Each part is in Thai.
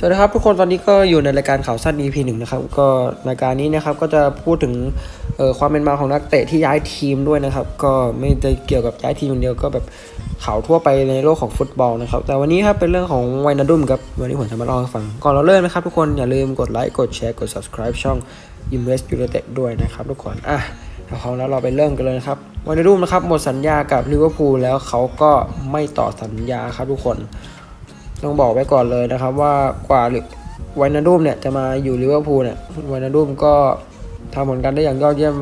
สวัสดีครับทุกคนตอนนี้ก็อยู่ในรายการข่าวสั้น EP หนึ่งนะครับก็รายการนี้นะครับก็จะพูดถึงความเป็นมาของนักเตะที่ย้ายทีมด้วยนะครับ ก็ไม่ได้เกี่ยวกับย้ายทีมอย่างเดียวก็แบบข่าวทั่วไปในโลกของฟุตบอลนะครับ แต่วันนี้ครับเป็นเรื่องของไวนาดุมครับวันนี้ผมจะมาเล่าให้ฟังก่อนเราเริ่มนะครับทุกคนอย่าลืมกดไลค์กดแชร์กด subscribe ช่อง Invest United ด้วยนะครับทุกคนอะเดี๋ยวเขาแล้วเราไปเริ่มกันเลยนะครับไวนาดุมนะครับหมดสัญญากับลิเวอร์พูลแล้วเขาก็ไม่ต่อสัญญาครับทุกคน ต้องบอกไว้ก่อนเลยนะครับว่ากว่าไวนาดุมเนี่ยจะมาอยู่ลิเวอร์พูลเนี่ยไวนาดุมก็ทำผลงานได้อย่างยอดเยี่ยม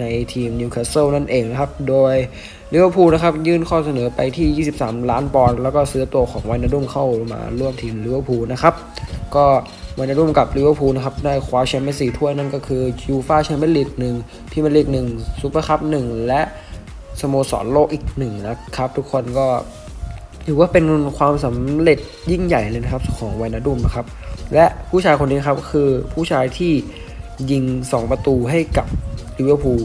ในทีมนิวคาสเซิลนั่นเองนะครับ โดยลิเวอร์พูลนะครับยื่นข้อเสนอไปที่ 23 ล้านปอนด์แล้วก็ซื้อตัวของไวนาดุมเข้ามาร่วมทีมลิเวอร์พูลนะครับ ก็ไวนาดุมกับลิเวอร์พูลนะครับได้คว้าแชมเปี้ยนส์ลีกถ้วยนั่นก็คือยูฟ่าแชมเปี้ยนส์ลีกหนึ่งพรีเมียร์ลีกหนึ่งซูเปอร์คัพหนึ่งและสโมสรโลกอีกหนึ่งนะครับ ทุกคนก็ ถือว่าเป็นความสำเร็จยิ่งใหญ่เลยนะครับของไวนาดุมนะครับ และผู้ชายคนนี้ครับคือผู้ชายที่ยิง 2 ประตูให้กับลิเวอร์พูล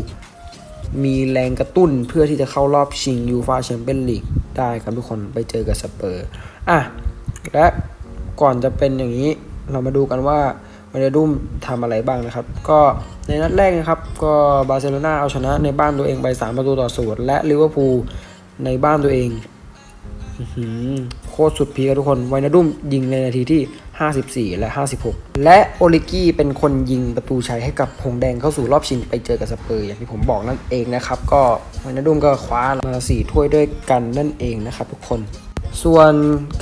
มีแรงกระตุ้นเพื่อที่จะเข้ารอบชิงยูฟาแชมเปี้ยนลีกได้ครับทุกคนไปเจอกับสเปอร์อะและก่อนจะเป็นอย่างนี้เรามาดูกันว่าไวนาดุมทำอะไรบ้างนะครับ ก็ในนัดแรกนะครับ ก็บาร์เซโลนาเอาชนะในบ้านตัวเองไป 3 ประตูต่อศูนย์และลิเวอร์พูลในบ้านตัวเอง โคตรสุดพีครับทุกคนไวนาดุมยิงในนาทีที่ 54 และ 56 และโอลิกี้เป็นคนยิงประตูชัยให้กับหงแดงเข้าสู่รอบชิงไปเจอกับสเปอร์อย่างที่ผมบอกนั่นเองนะครับ ก็ไวนาดุมก็คว้ามาสี่ถ้วยด้วยกันนั่นเองนะครับทุกคนส่วน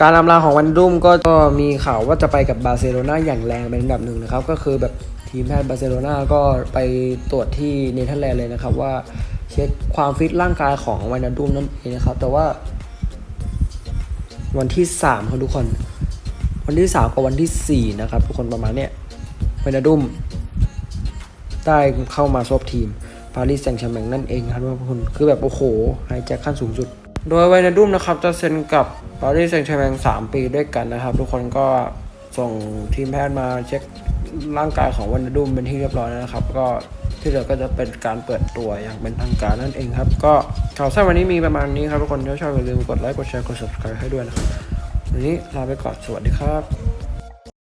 การอำลาของวันดุมก็มีข่าวว่าจะไปกับบาร์เซโลนาอย่างแรงเป็นอันดับหนึ่งนะครับ ก็คือแบบทีมแพทย์บาร์เซโลนาก็ไปตรวจที่เนเธอร์แลนด์เลยนะครับว่าเช็คความฟิตร่างกายของวานาดุมนั่นเองนะครับ แต่ว่า วันที่สามครับทุกคน วันที่สามกับวันที่สี่นะครับ ทุกคนประมาณเนี้ยเวนาดุมได้เข้ามาซบทีมปารีสแซงต์แชร์แมงนั่นเองครับทุกคนคือแบบโอ้โหไฮแจ็คขั้นสูงสุด โดยเวนาดุมนะครับจะเซ็นกับปารีสแซงต์แชร์แมงสามปีด้วยกันนะครับ ทุกคนก็ส่งทีมแพทย์มาเช็คร่างกายของเวนาดุมเป็นที่เรียบร้อยแล้วนะครับ ก็ ที่เหลือก็จะเป็นการเปิดตัวอย่างเป็นทางการนั่นเองครับ ก็ข่าวสั้นวันนี้มีประมาณนี้ครับทุกคนถ้าชอบอย่าลืมกดไลค์กดแชร์กด subscribe ให้ด้วยนะครับวันนี้ลาไปก่อนสวัสดีครับ